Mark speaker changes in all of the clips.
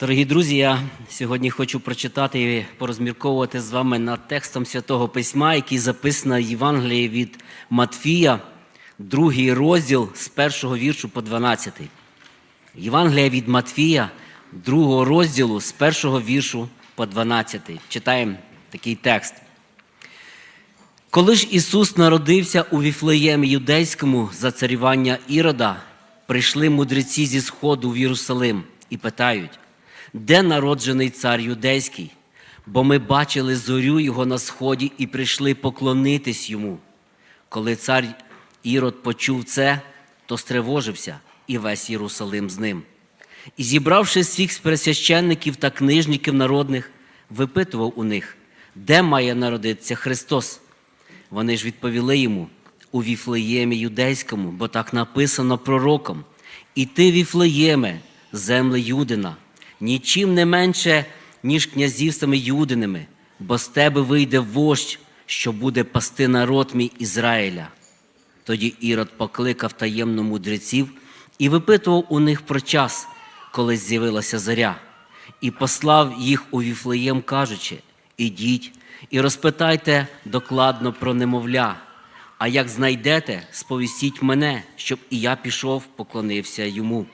Speaker 1: Дорогі друзі, я сьогодні хочу прочитати і порозмірковувати з вами над текстом Святого Письма, який записано в Євангелії від Матфія, другий розділ з першого віршу по 12. Євангелія від Матфія, другого розділу з першого віршу по 12. Читаємо такий текст. Коли ж Ісус народився у Віфлеємі юдейському за царювання Ірода, прийшли мудреці зі сходу в Єрусалим і питають, де народжений цар юдейський? Бо ми бачили зорю його на сході і прийшли поклонитись йому. Коли цар Ірод почув це, то стривожився і весь Єрусалим з ним. І зібравши всіх пресвященників та книжників народних, випитував у них, де має народитися Христос. Вони ж відповіли йому у Віфлеємі юдейському, бо так написано пророком. І ти, Віфлеєме, земле Юдина, нічим не менше, ніж князівствами Юдиними, бо з тебе вийде вождь, що буде пасти народ мій Ізраїля. Тоді Ірод покликав таємно мудреців і випитував у них про час, коли з'явилася заря, і послав їх у Віфлеєм, кажучи: Ідіть і розпитайте докладно про немовля. А як знайдете, сповістіть мене, щоб і я пішов, поклонився йому.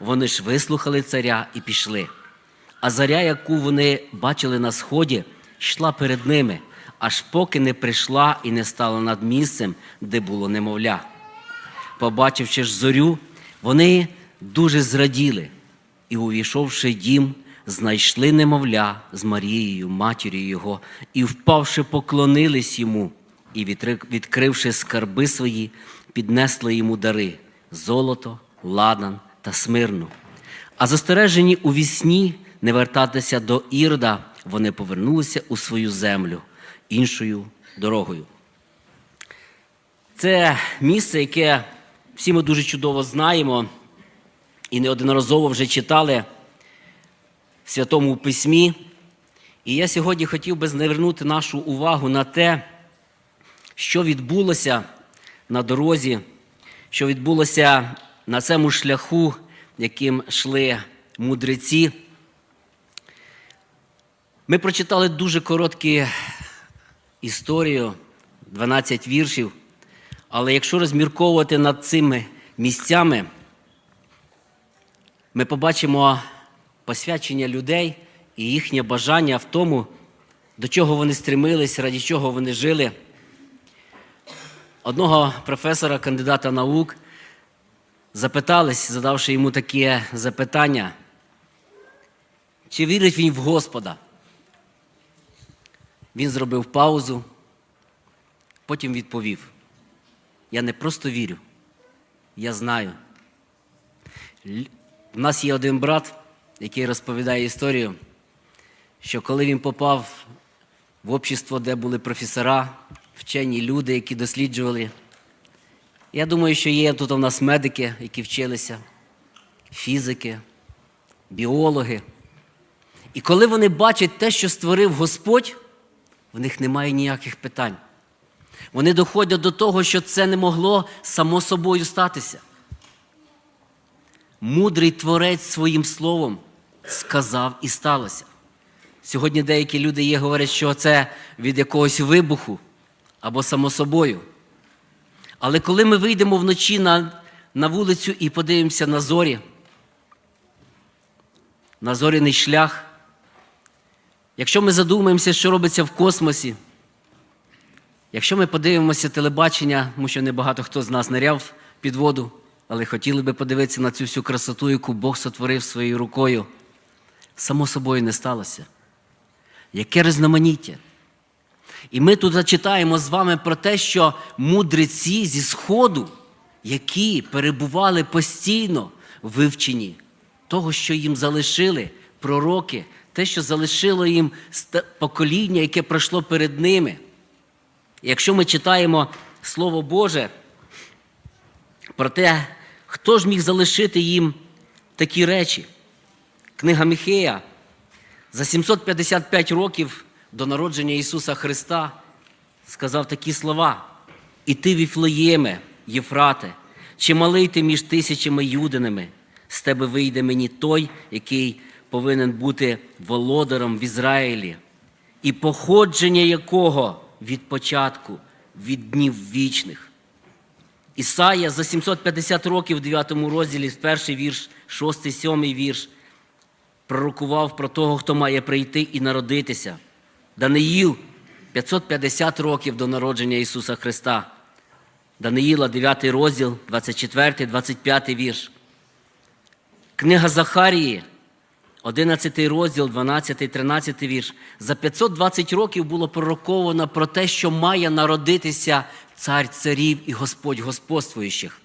Speaker 1: Вони ж вислухали царя і пішли. А заря, яку вони бачили на сході, йшла перед ними, аж поки не прийшла і не стала над місцем, де було немовля. Побачивши ж зорю, вони дуже зраділи і, увійшовши дім, знайшли немовля з Марією, матір'ю його, і, впавши, поклонились йому, і, відкривши скарби свої, піднесли йому дари золото, ладан та смирну. А застережені у вісні не вертатися до Ірда, вони повернулися у свою землю іншою дорогою. Це місце, яке всі ми дуже чудово знаємо і неодноразово вже читали в Святому Письмі. І я сьогодні хотів би звернути нашу увагу на те, що відбулося на дорозі, що відбулося на цьому шляху, яким йшли мудреці. Ми прочитали дуже коротку історію, 12 віршів. Але якщо розмірковувати над цими місцями, ми побачимо посвячення людей і їхнє бажання в тому, до чого вони стремились, раді чого вони жили. Одного професора, кандидата наук, запитались, задавши йому таке запитання, чи вірить він в Господа? Він зробив паузу, потім відповів. Я не просто вірю, я знаю. У нас є один брат, який розповідає історію, що коли він попав в общество, де були професора, вчені люди, які досліджували. Я думаю, що є тут у нас медики, які вчилися, фізики, біологи. І коли вони бачать те, що створив Господь, в них немає ніяких питань. Вони доходять до того, що це не могло само собою статися. Мудрий творець своїм словом сказав і сталося. Сьогодні деякі люди є, говорять, що це від якогось вибуху або само собою. Але коли ми вийдемо вночі на, на вулицю і подивимося на зорі, на зоряний шлях, якщо ми задумаємося, що робиться в космосі, Якщо ми подивимося телебачення, тому що небагато хто з нас ниряв під воду, але хотіли би подивитися на цю всю красоту, яку Бог сотворив своєю рукою, само собою не сталося. Яке різноманіття. І ми тут читаємо з вами про те, що мудреці зі Сходу, які перебували постійно в вивченні того, що їм залишили пророки, те, що залишило їм покоління, яке пройшло перед ними. Якщо ми читаємо Слово Боже про те, хто ж міг залишити їм такі речі, книга Міхея за 755 років до народження Ісуса Христа сказав такі слова: І ти, Віфлеєме, Єфрате, чи малий ти між тисячами юдинами, з тебе вийде мені той, який повинен бути володаром в Ізраїлі, і походження якого від початку, від днів вічних. Ісая за 750 років в 9 розділі, перший вірш, 6, 7 вірш, пророкував про того, хто має прийти і народитися. Даниїл 550 років до народження Ісуса Христа. Даниїла, 9 розділ, 24, 25 вірш. Книга Захарії, 11 розділ, 12, 13 вірш. За 520 років було пророковано про те, що має народитися цар царів і Господь господствуючих.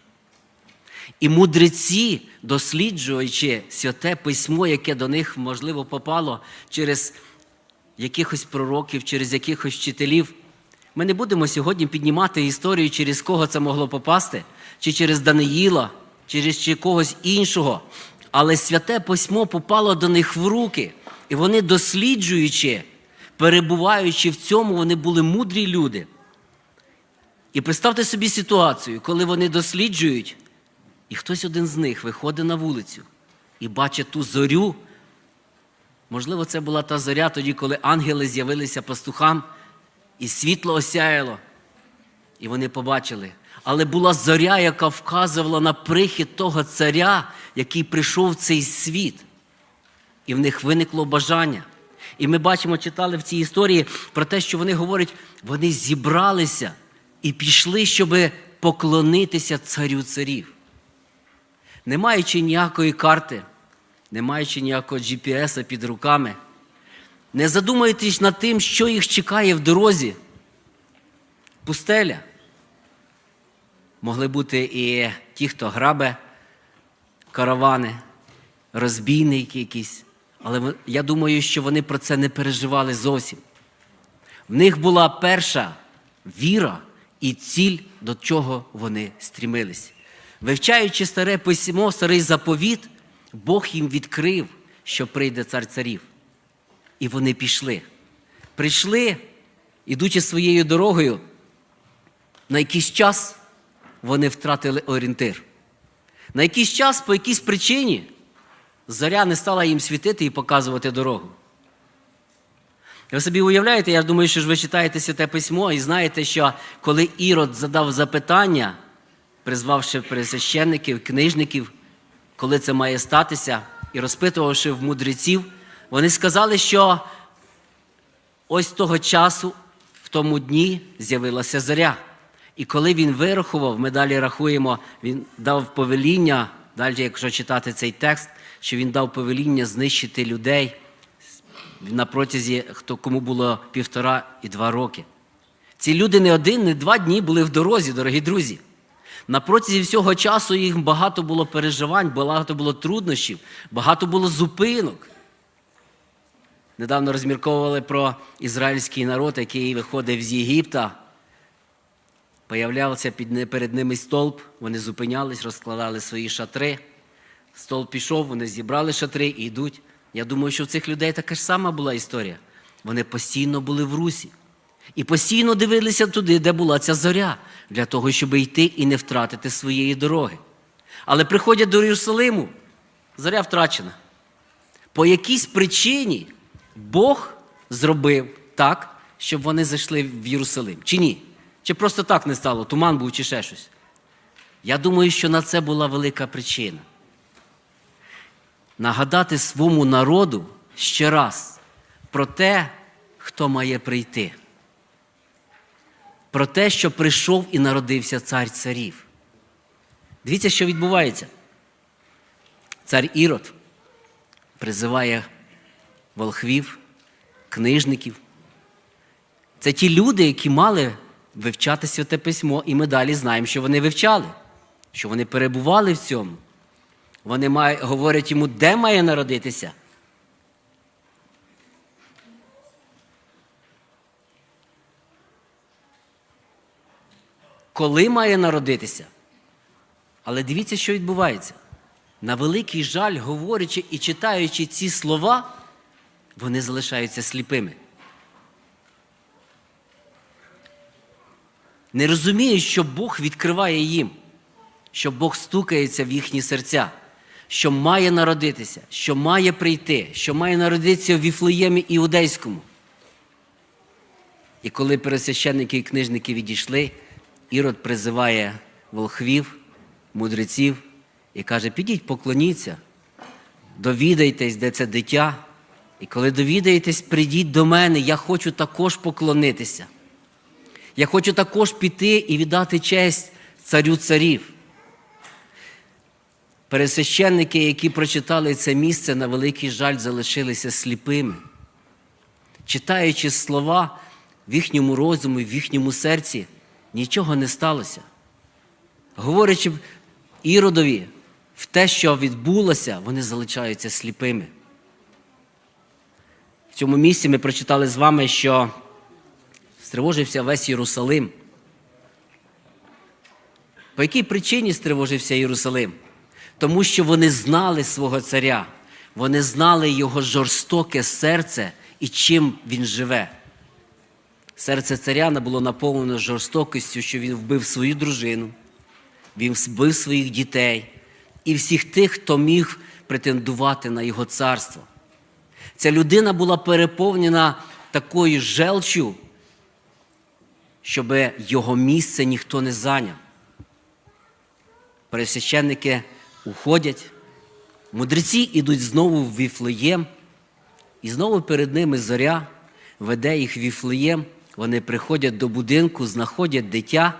Speaker 1: І мудреці, досліджуючи святе письмо, яке до них, можливо, попало через якихось пророків, через якихось вчителів, ми не будемо сьогодні піднімати історію, через кого це могло попасти, чи через Даниїла, через чи когось іншого. Але святе письмо попало до них в руки, і вони, досліджуючи, перебуваючи в цьому, вони були мудрі люди. І представте собі ситуацію, коли вони досліджують, і хтось один з них виходить на вулицю і бачить ту зорю. Можливо, це була та зоря тоді, коли ангели з'явилися пастухам, і світло осяяло, і вони побачили. Але була зоря, яка вказувала на прихід того царя, який прийшов в цей світ. І в них виникло бажання. І ми бачимо, читали в цій історії про те, що вони говорять, вони зібралися і пішли, щоб поклонитися царю царів. Не маючи ніякої карти, не маючи ніякого GPS під руками, не задумуйтесь над тим, що їх чекає в дорозі. Пустеля. Могли бути і ті, хто грабе каравани, розбійники якісь. Але я думаю, що вони про це не переживали зовсім. В них була перша віра і ціль, до чого вони стрімились. Вивчаючи старе письмо, старий заповіт, Бог їм відкрив, що прийде цар царів. І вони пішли. Прийшли, ідучи своєю дорогою, на якийсь час вони втратили орієнтир. На якийсь час, по якійсь причині, зоря не стала їм світити і показувати дорогу. Ви собі уявляєте, я думаю, що ж ви читаєте Святе письмо і знаєте, що коли Ірод задав запитання, призвавши пресвященників, книжників, коли це має статися, і розпитувавши в мудреців, вони сказали, що ось того часу, в тому дні, з'явилася зоря. І коли він вирахував, ми далі рахуємо, він дав повеління, далі, якщо читати цей текст, що він дав повеління знищити людей на протязі, хто кому було півтора і два роки. Ці люди не один, не два дні були в дорозі, дорогі друзі. На протязі всього часу їх багато було переживань, багато було труднощів, багато було зупинок. Недавно розмірковували про ізраїльський народ, який виходив з Єгипта. Появлявся під, перед ними стовп, вони зупинялись, розкладали свої шатри. Столб пішов, вони зібрали шатри і йдуть. Я думаю, що в цих людей така ж сама була історія. Вони постійно були в русі. І постійно дивилися туди, де була ця зоря, для того, щоб йти і не втратити своєї дороги. Але приходять до Єрусалиму, зоря втрачена. По якійсь причині Бог зробив так, щоб вони зайшли в Єрусалим. Чи ні? Чи просто так не стало, туман був чи ще щось? Я думаю, що на це була велика причина. Нагадати своєму народу ще раз про те, хто має прийти. Про те, що прийшов і народився цар царів. Дивіться, що відбувається. Цар Ірод призиває волхвів, книжників. Це ті люди, які мали вивчати святе письмо, і ми далі знаємо, що вони вивчали, що вони перебували в цьому. Вони говорять йому, де має народитися. Коли має народитися? Але дивіться, що відбувається. На великий жаль, говорячи і читаючи ці слова, вони залишаються сліпими. Не розуміють, що Бог відкриває їм, що Бог стукається в їхні серця, що має народитися, що має прийти, що має народитися в Віфлеємі Іудейському. І коли пересвященники і книжники відійшли, Ірод призиває волхвів, мудреців і каже: підіть, поклоніться, довідайтесь, де це дитя. І коли довідаєтесь, прийдіть до мене, я хочу також поклонитися. Я хочу також піти і віддати честь царю царів. Пересвященники, які прочитали це місце, на великий жаль, залишилися сліпими. Читаючи слова в їхньому розумі, в їхньому серці, нічого не сталося. Говорячи Іродові в те, що відбулося, вони залишаються сліпими. В цьому місці ми прочитали з вами, що стривожився весь Єрусалим. По якій причині стривожився Єрусалим? Тому що вони знали свого царя, вони знали його жорстоке серце і чим він живе. Серце царя не було наповнено жорстокістю, що він вбив свою дружину, він вбив своїх дітей і всіх тих, хто міг претендувати на його царство. Ця людина була переповнена такою желчю, щоб його місце ніхто не зайняв. Пересвященники уходять, мудреці йдуть знову в Віфлеєм, і знову перед ними зоря веде їх Віфлеєм. Вони приходять до будинку, знаходять дитя,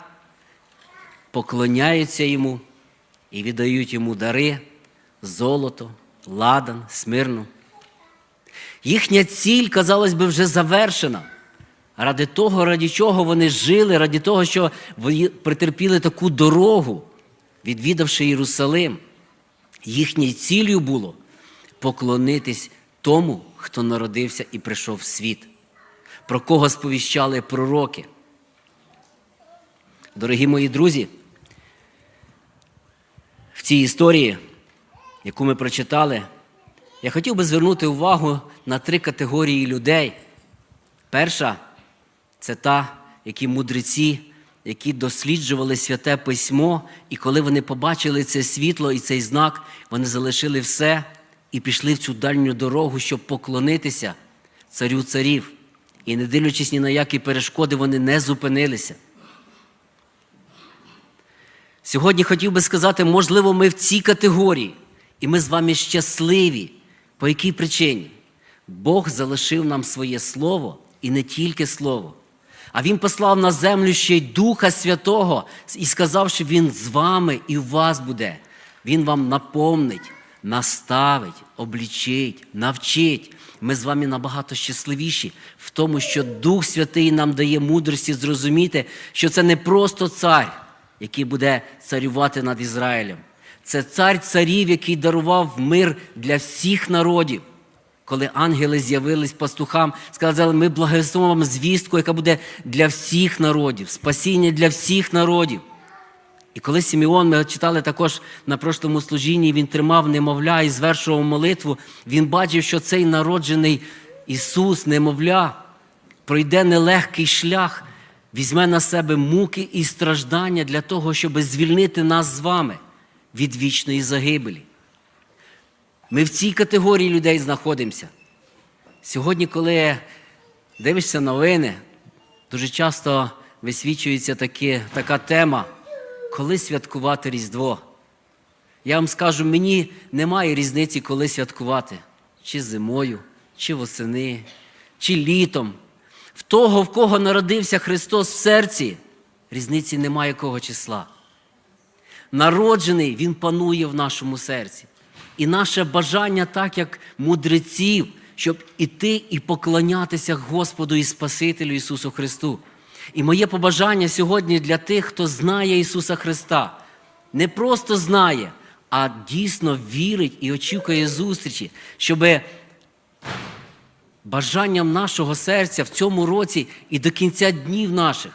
Speaker 1: поклоняються йому і віддають йому дари, золото, ладан, смирну. Їхня ціль, казалось би, вже завершена. Ради того, ради чого вони жили, ради того, що вони претерпіли таку дорогу, відвідавши Єрусалим. Їхньою ціллю було поклонитись тому, хто народився і прийшов в світ, про кого сповіщали пророки. Дорогі мої друзі, в цій історії, яку ми прочитали, я хотів би звернути увагу на три категорії людей. Перша це та, які мудреці, які досліджували святе письмо, і коли вони побачили це світло і цей знак, вони залишили все і пішли в цю дальню дорогу, щоб поклонитися царю царів. І не дивлячись ні на які перешкоди, вони не зупинилися. Сьогодні хотів би сказати, можливо, ми в цій категорії, і ми з вами щасливі. По якій причині? Бог залишив нам своє Слово і не тільки Слово. А Він послав на землю ще й Духа Святого і сказав, що Він з вами і у вас буде. Він вам наповнить, наставить, облічить, навчить. Ми з вами набагато щасливіші в тому, що Дух Святий нам дає мудрості зрозуміти, що це не просто цар, який буде царювати над Ізраїлем. Це цар царів, який дарував мир для всіх народів. Коли ангели з'явились пастухам, сказали, ми благословимо звістку, яка буде для всіх народів, спасіння для всіх народів. І коли Сімеон, ми читали також на прошлому служінні, він тримав немовля і звершував молитву, він бачив, що цей народжений Ісус, немовля, пройде нелегкий шлях, візьме на себе муки і страждання для того, щоб звільнити нас з вами від вічної загибелі. Ми в цій категорії людей знаходимося. Сьогодні, коли дивишся новини, дуже часто висвічується такі, така тема, коли святкувати Різдво. Я вам скажу, мені немає різниці, коли святкувати, чи зимою, чи восени, чи літом. В того, в кого народився Христос в серці, різниці немає якого числа. Народжений Він панує в нашому серці. І наше бажання, так як мудреців, щоб іти і поклонятися Господу і Спасителю Ісусу Христу. І моє побажання сьогодні для тих, хто знає Ісуса Христа, не просто знає, а дійсно вірить і очікує зустрічі, щоб бажанням нашого серця в цьому році і до кінця днів наших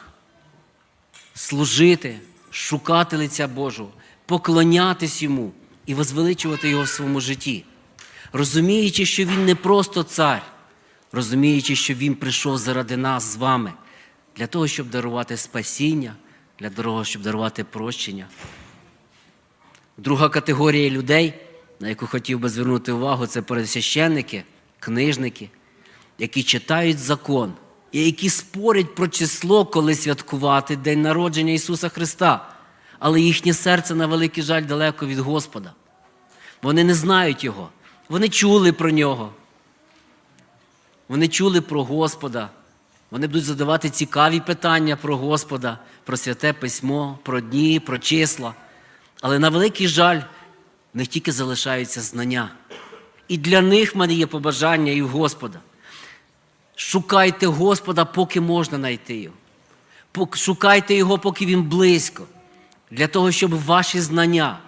Speaker 1: служити, шукати лиця Божого, поклонятись Йому і возвеличувати Його в своєму житті, розуміючи, що Він не просто цар, розуміючи, що Він прийшов заради нас з вами, для того, щоб дарувати спасіння, для того, щоб дарувати прощення. Друга категорія людей, на яку хотів би звернути увагу, це пересвященники, книжники, які читають закон і які спорять про число, коли святкувати День народження Ісуса Христа. Але їхнє серце, на великий жаль, далеко від Господа. Вони не знають Його. Вони чули про нього. Вони чули про Господа. Вони будуть задавати цікаві питання про Господа, про святе письмо, про дні, про числа. Але на великий жаль, в них тільки залишаються знання. І для них в мене є побажання і в Господа. Шукайте Господа, поки можна знайти його. Шукайте його, поки він близько, для того, щоб ваші знання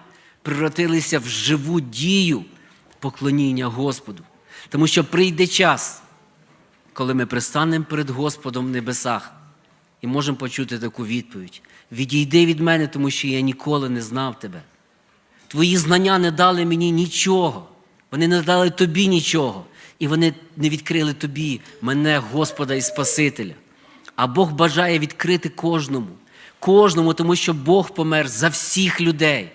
Speaker 1: превратилися в живу дію поклоніння Господу. Тому що прийде час, коли ми пристанемо перед Господом в небесах і можемо почути таку відповідь: Відійди від мене, тому що я ніколи не знав тебе. Твої знання не дали мені нічого. Вони не дали тобі нічого. І вони не відкрили тобі мене, Господа і Спасителя. А Бог бажає відкрити кожному, кожному, тому що Бог помер за всіх людей.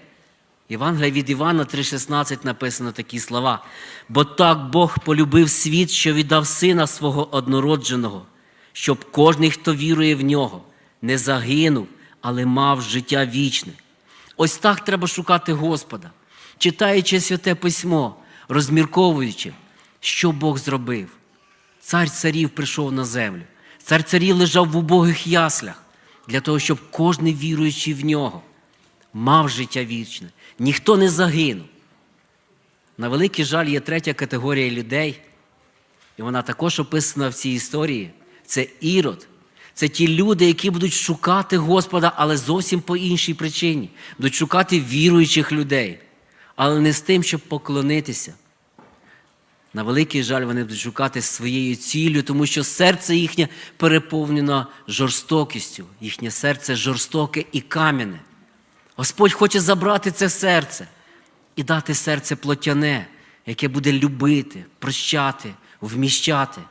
Speaker 1: Євангелія від Івана 3,16 написано такі слова. Бо так Бог полюбив світ, що віддав сина свого однородженого, щоб кожний, хто вірує в нього, не загинув, але мав життя вічне. Ось так треба шукати Господа, читаючи святе письмо, розмірковуючи, що Бог зробив. Цар царів прийшов на землю. Цар царів лежав в убогих яслях для того, щоб кожен віруючий в нього мав життя вічне. Ніхто не загинув. На великий жаль, є третя категорія людей, і вона також описана в цій історії. Це ірод. Це ті люди, які будуть шукати Господа, але зовсім по іншій причині. Будуть шукати віруючих людей, але не з тим, щоб поклонитися. На великий жаль, вони будуть шукати своєю ціллю, тому що серце їхнє переповнено жорстокістю, їхнє серце жорстоке і кам'яне. Господь хоче забрати це серце і дати серце плотяне, яке буде любити, прощати, вміщати.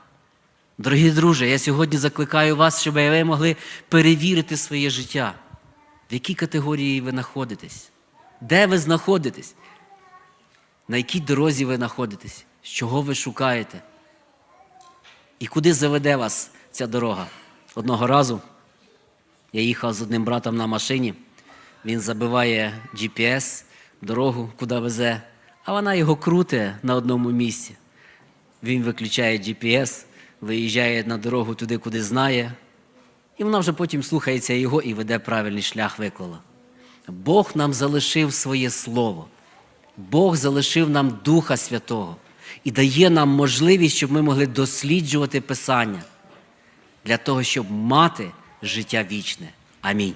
Speaker 1: Дорогі друже, я сьогодні закликаю вас, щоб ви могли перевірити своє життя. В якій категорії ви знаходитесь? Де ви знаходитесь? На якій дорозі ви знаходитесь? З чого ви шукаєте? І куди заведе вас ця дорога? Одного разу я їхав з одним братом на машині, він забиває GPS, дорогу, куди везе, а вона його крутить на одному місці. Він виключає GPS, виїжджає на дорогу туди, куди знає, і вона вже потім слухається його і веде правильний шлях виклала. Бог нам залишив своє слово. Бог залишив нам Духа Святого і дає нам можливість, щоб ми могли досліджувати Писання для того, щоб мати життя вічне. Амінь.